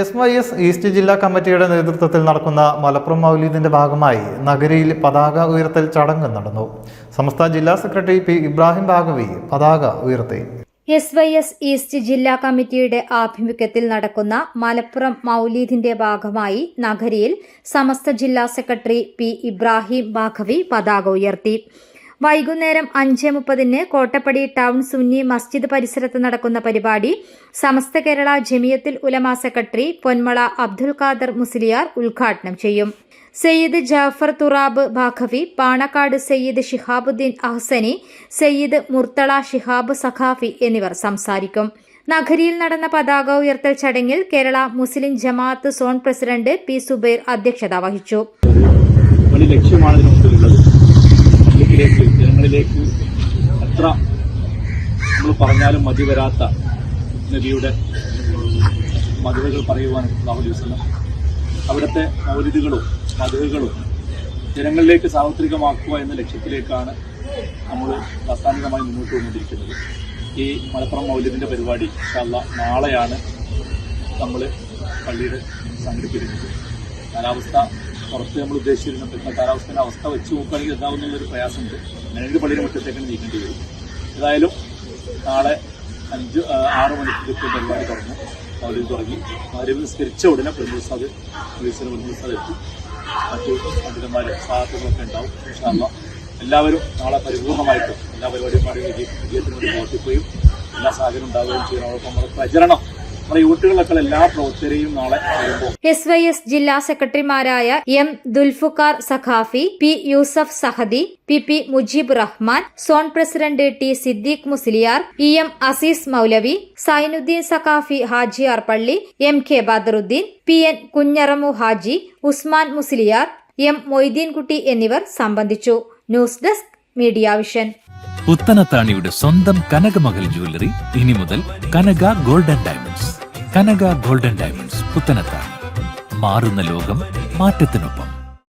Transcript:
S Y S east ജില്ലാ കമ്മിറ്റിയുടെ നേതൃത്വത്തിൽ നടക്കുന്ന മലപ്പുറം മൗലീദിന്റെ ഭാഗമായി നഗരിയിൽ പതാക ഉയർത്തൽ ചടങ്ങ് നടന്നു. സംസ്ഥാന ജില്ലാ സെക്രട്ടറി പി ഇബ്രാഹിം ബാഗവി പതാക ഉയർത്തി. എസ് വൈ എസ് ഈസ്റ്റ് ജില്ലാ കമ്മിറ്റിയുടെ ആഭിമുഖ്യത്തിൽ നടക്കുന്ന മലപ്പുറം മൗലീദിന്റെ ഭാഗമായി നഗരിയിൽ സമസ്ത ജില്ലാ സെക്രട്ടറി പി ഇബ്രാഹിം ബാഖവി പതാക ഉയർത്തി. വൈകുന്നേരം അഞ്ച് മുപ്പതിന് കോട്ടപ്പടി ടൗൺ സുന്നി മസ്ജിദ് പരിസരത്ത് നടക്കുന്ന പരിപാടി സമസ്ത കേരള ജമിയത്തിൽ ഉലമ സെക്രട്ടറി പൊന്മള അബ്ദുൽ ഖാദർ മുസ്ലിയാർ ഉദ്ഘാടനം ചെയ്യും. സയ്യിദ് ജാഫർ തുറാബ് ബാഖവി പാണക്കാട് സയ്യിദ് ഷിഹാബുദ്ദീൻ അഹ്സനി സയ്യിദ് മുർത്തള ഷിഹാബ് സഖാഫി എന്നിവർ സംസാരിക്കും. നഗരിയിൽ നടന്ന പതാക ഉയർത്തൽ ചടങ്ങിൽ Kerala Muslim Jamaath zone president P Subair അധ്യക്ഷത വഹിച്ചു. ലക്ഷ്യമാണ് പബ്ലിക്കിലേക്ക് ജനങ്ങളിലേക്ക് എത്ര നമ്മൾ പറഞ്ഞാലും മതി വരാത്ത നബിയുടെ മധുരകൾ പറയുവാൻ വസല്ലം അവിടുത്തെ മൗലിദുകളും മധുരകളും ജനങ്ങളിലേക്ക് സാർവത്രികമാക്കുക എന്ന ലക്ഷ്യത്തിലേക്കാണ് നമ്മൾ പ്രസ്ഥാനികമായി മുന്നോട്ട് വന്നുകൊണ്ടിരിക്കുന്നത്. ഈ മലപ്പുറം മൗലിദിന്റെ പരിപാടി ഇൻഷാല്ല നാളെയാണ് നമ്മൾ പള്ളിയിൽ സംഘടിപ്പിക്കുന്നത്. കാലാവസ്ഥ പുറത്ത് നമ്മൾ ഉദ്ദേശിച്ചിരുന്ന കാലാവസ്ഥയുടെ അവസ്ഥ വെച്ച് നോക്കുകയാണെങ്കിൽ എന്താവുന്നുള്ളൊരു പ്രയാസമുണ്ട്. അങ്ങനെയെങ്കിൽ പള്ളിയുടെ മുറ്റത്തേക്കാണ് നീക്കേണ്ടി വരും. ഏതായാലും നാളെ അഞ്ച് ആറ് മണിക്ക് കൃത്യം പരിപാടി തുടങ്ങി. അവർ തുടങ്ങി. അവർ നിസ്കരിച്ച ഉടനെ പ്രതിസാദ് പോലീസിന് പ്രതിസാദ് എത്തി. മറ്റു പണ്ഡിതന്മാർ സാഹചര്യങ്ങളൊക്കെ ഉണ്ടാവും. ഇൻഷാല്ല എല്ലാവരും നാളെ പരിപൂർണമായിട്ടും എല്ലാ പരിപാടിയും വിജയ വിജയത്തിന് വേണ്ടി പ്രവർത്തിക്കുകയും എല്ലാ സാഹചര്യം ഉണ്ടാവുകയും ചെയ്യണോടൊപ്പം നമ്മുടെ പ്രചരണം നമ്മുടെ യൂട്ടുകളൊക്കെ എല്ലാ പ്രവർത്തകരെയും നാളെ വരുമ്പോൾ എസ് വൈ എസ് ജില്ലാ സെക്രട്ടറിമാരായ M Dulfukar Saqafi P Yusuf Sahadi P P Mujeeb Rahman zone president T Siddique Musliyar E M Azeez Moulavi Zainuddeen Saqafi Hajiyar Palli M K Badaruddeen P N Kunjaramu Haji Usman Musliyar M Moideenkutty എന്നിവർ സംബന്ധിച്ചു. News desk media vision. പുത്തനത്താണിയുടെ സ്വന്തം Kanakamahal jewellery ഇനി മുതൽ Kanaka golden diamonds. Kanaka golden diamonds പുത്തനത്ത മാറുന്ന ലോകം മാറ്റത്തിനൊപ്പം.